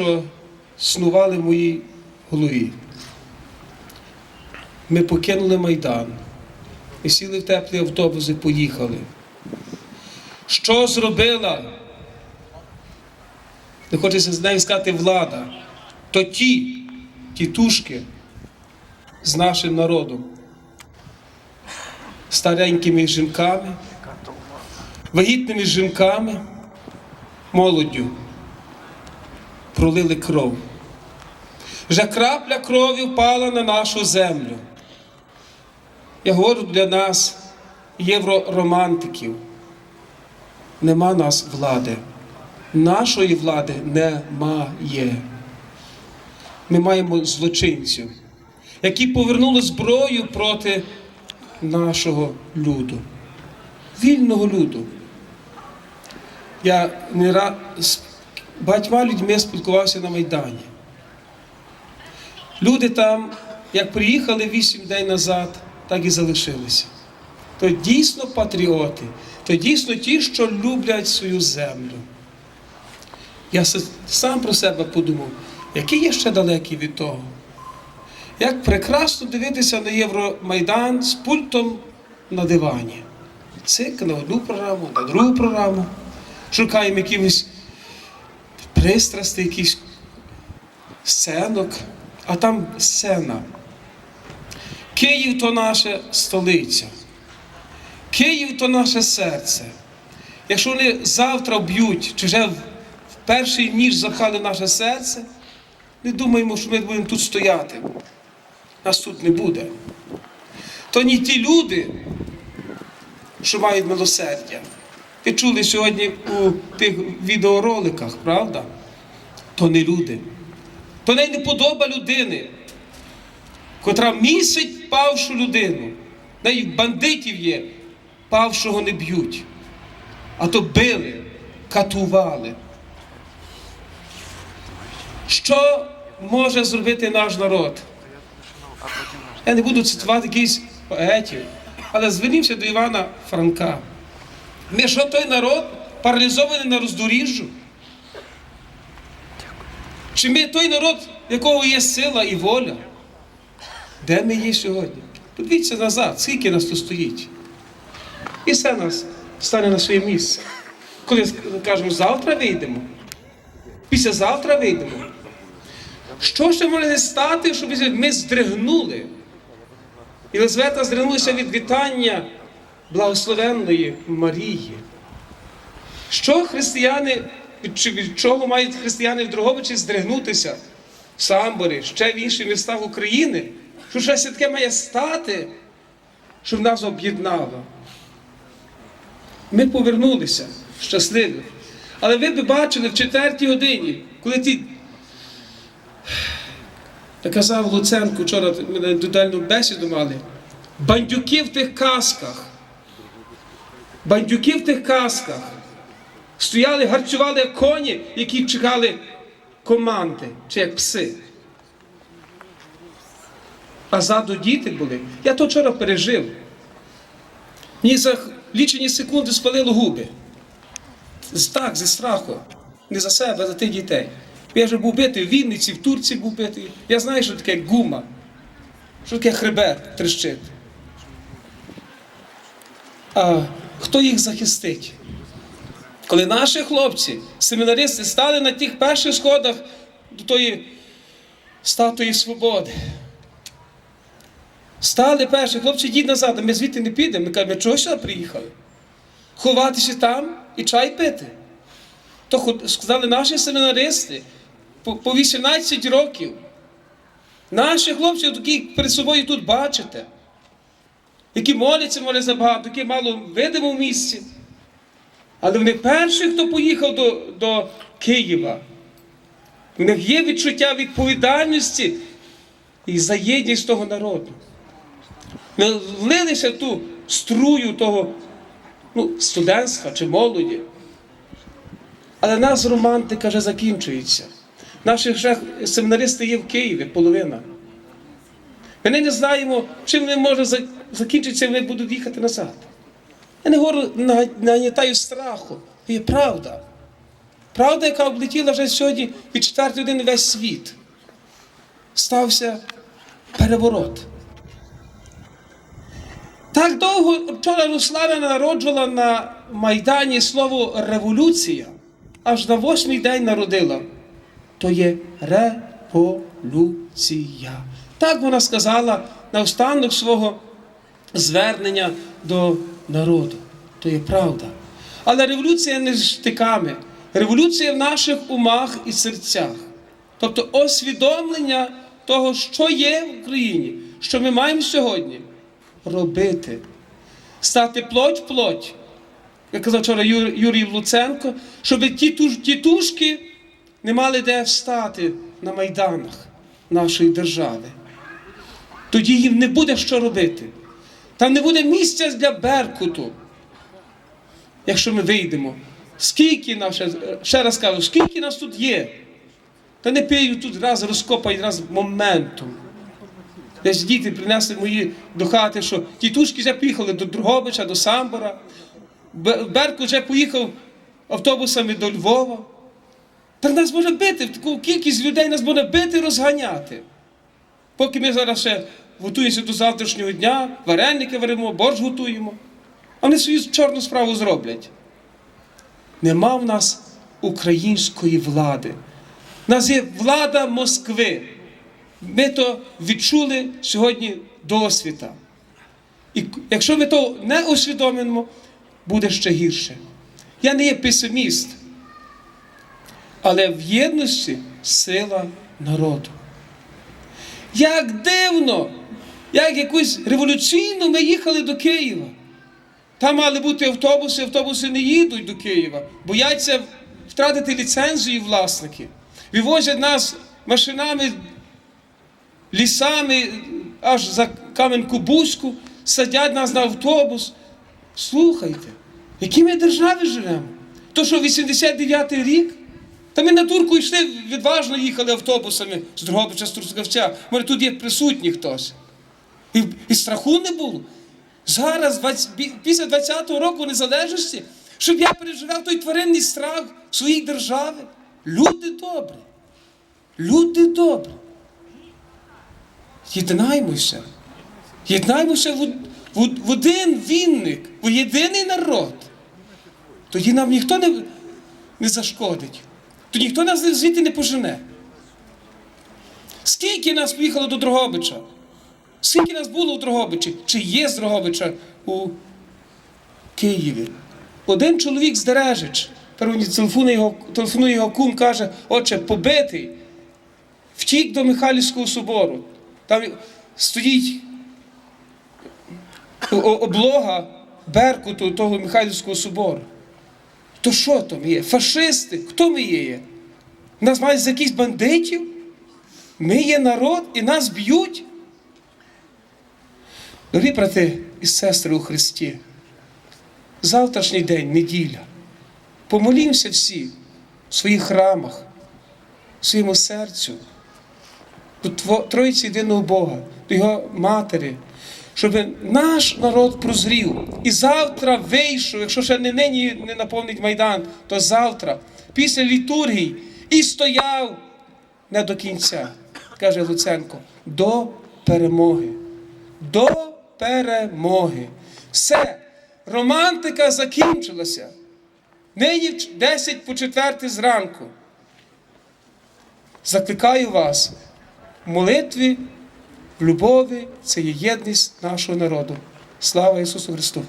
що снували в моїй голові. Ми покинули Майдан. Ми сіли в теплі автобуси, поїхали. Що зробила? Не хочеться з нею сказати влада, то ті тітушки з нашим народом, старенькими жінками, вагітними жінками, молоддю пролили кров. Вже крапля крові впала на нашу землю. Я говорю для нас, євроромантиків, нема нас влади. Нашої влади немає. Ми маємо злочинців, які повернули зброю проти нашого люду, вільного люду. Я не раз багатьма людьми спілкувався на Майдані. Люди там, як приїхали вісім днів назад, так і залишилися. То дійсно патріоти, то дійсно ті, що люблять свою землю. Я сам про себе подумав, який я ще далекий від того. Як прекрасно дивитися на Євромайдан з пультом на дивані. Цик на одну програму, на другу програму. Шукаємо якихось пристрастей, якихось сценок, а там сцена. Київ то наша столиця. Київ то наше серце. Якщо вони завтра б'ють, чи вже в перший ніж запхали наше серце, не думаємо, що ми будемо тут стояти. Нас тут не буде. То не ті люди, що мають милосердя. Ви чули сьогодні у тих відеороликах, правда? То не люди. То не подоба людини, котра місить павшу людину. Навіть бандитів є, павшого не б'ють. А то били, катували. Що може зробити наш народ? Я не буду цитувати якихось поетів, але звернімося до Івана Франка. Ми що той народ паралізований на роздоріжжю? Чи ми той народ, якого є сила і воля? Де ми є сьогодні? Подивіться назад, скільки нас тут стоїть. І все нас стане на своє місце. Коли кажемо, завтра вийдемо, післязавтра вийдемо. Що ще може стати, щоб ми здригнули? Єлизавета здригнулася від вітання благословенної Марії. Що християни, від чого мають християни в Дрогобичі здригнутися в Самборі, ще в інших містах України? Що щось таке має стати, щоб нас об'єднало? Ми повернулися щасливі. Але ви б бачили в четвертій годині, коли ті. Я казав Луценку вчора ми індивідуальну бесіду мали. Бандюки в тих касках. Бандюки в тих касках. Стояли, гарцювали як коні, які чекали команди, чи як пси. А ззаду діти були. Я то вчора пережив. Мені за лічені секунди спалило губи. Так, зі страху. Не за себе, а за тих дітей. Я вже був битий в Вінниці, в Турції був битий. Я знаю, що таке гума, що таке хребет трещить. Хто їх захистить? Коли наші хлопці, семінаристи, стали на тих перших сходах до тої статуї свободи. Стали перші, хлопці, йдіть назад, а ми звідти не підемо. Ми кажемо, чого сюди приїхали? Ховатися там і чай пити. То сказали наші семінаристи по, по 18 років. Наші хлопці, які перед собою тут бачите, які моляться, моляться забагато, які мало видимо в місці. Але вони перші, хто поїхав до, до Києва. У них є відчуття відповідальності і за єдність того народу. Ми влилися в ту струю того ну, студентства чи молоді. Але нас романтика вже закінчується. Наші семінаристи є в Києві, половина. Ми не знаємо, чим вони може за- закінчитися, вони будуть їхати назад. Я не говорю, на- нагнітаю страху. Є правда. Правда, яка облетіла вже сьогодні від четвертої години весь світ. Стався переворот. Так довго вчора Руслана народжувала на Майдані слово революція, аж на восьмий день народила. То є революція. Так вона сказала на останок свого звернення до народу. То є правда. Але революція не з штиками. Революція в наших умах і серцях. Тобто освідомлення того, що є в Україні, що ми маємо сьогодні робити. Стати плоть плоть. Як казав вчора Ю- Юрій Луценко, щоб ті тітушки не мали де встати на майданах нашої держави. Тоді їм не буде що робити. Там не буде місця для Беркуту. Якщо ми вийдемо. Скільки нас, ще, ще раз кажу, скільки нас тут є? Та не пию тут раз розкопають, раз моментом. Десь діти принесли мої до хати, що тітушки вже поїхали до Другобича, до Самбора. Беркут вже поїхав автобусами до Львова. Так нас може бити, таку кількість людей нас буде бити, розганяти. Поки ми зараз ще готуємося до завтрашнього дня, вареники варимо, борщ готуємо. Вони свою чорну справу зроблять. Нема в нас української влади. У нас є влада Москви. Ми то відчули сьогодні досвіта. І якщо ми то не усвідомимо, буде ще гірше. Я не є песиміст, але в єдності сила народу. Як дивно, як якусь революційну ми їхали до Києва. Там мали бути автобуси, автобуси не їдуть до Києва, бояться втратити ліцензію власники. Вивозять нас машинами, лісами аж за Кам'янку-Бузьку, садять нас на автобус. Слухайте, в якій ми державі живемо? То, що 89-й рік, та ми на турку йшли, відважно їхали автобусами з Дрогобича, з Трускавця. Може, тут є присутній хтось. І, і страху не було. Зараз, 20 після 20-го року незалежності, щоб я переживав той тваринний страх своїй держави. Люди добрі. Люди добрі. Єднаймося. Єднаймося в, в, в один вінник, в єдиний народ. Тоді нам ніхто не, не зашкодить. Тоді ніхто нас звідти не пожене. Скільки нас поїхало до Дрогобича? Скільки нас було в Дрогобичі? Чи є з Дрогобича у Києві? Один чоловік з Дережич. Тепер телефонує його, телефонує його кум, каже, отче, побитий, втік до Михайлівського собору. Там стоїть облога Беркуту того Михайлівського собору. То що там є? Фашисти? Хто ми є? Нас мають за якісь бандитів? Ми є народ і нас б'ють? Дорогі брати і сестри у Христі, завтрашній день, неділя. Помолімося всі в своїх храмах, в своєму серцю, до Троїці єдиного Бога, до Його Матері, щоб наш народ прозрів. І завтра вийшов, якщо ще не нині не наповнить Майдан, то завтра, після літургії, і стояв не до кінця, каже Луценко, до перемоги. До перемоги. Все, романтика закінчилася. Нині 10 по 4 зранку. Закликаю вас в молитві, в любові, це є єдність нашого народу. Слава Ісусу Христу!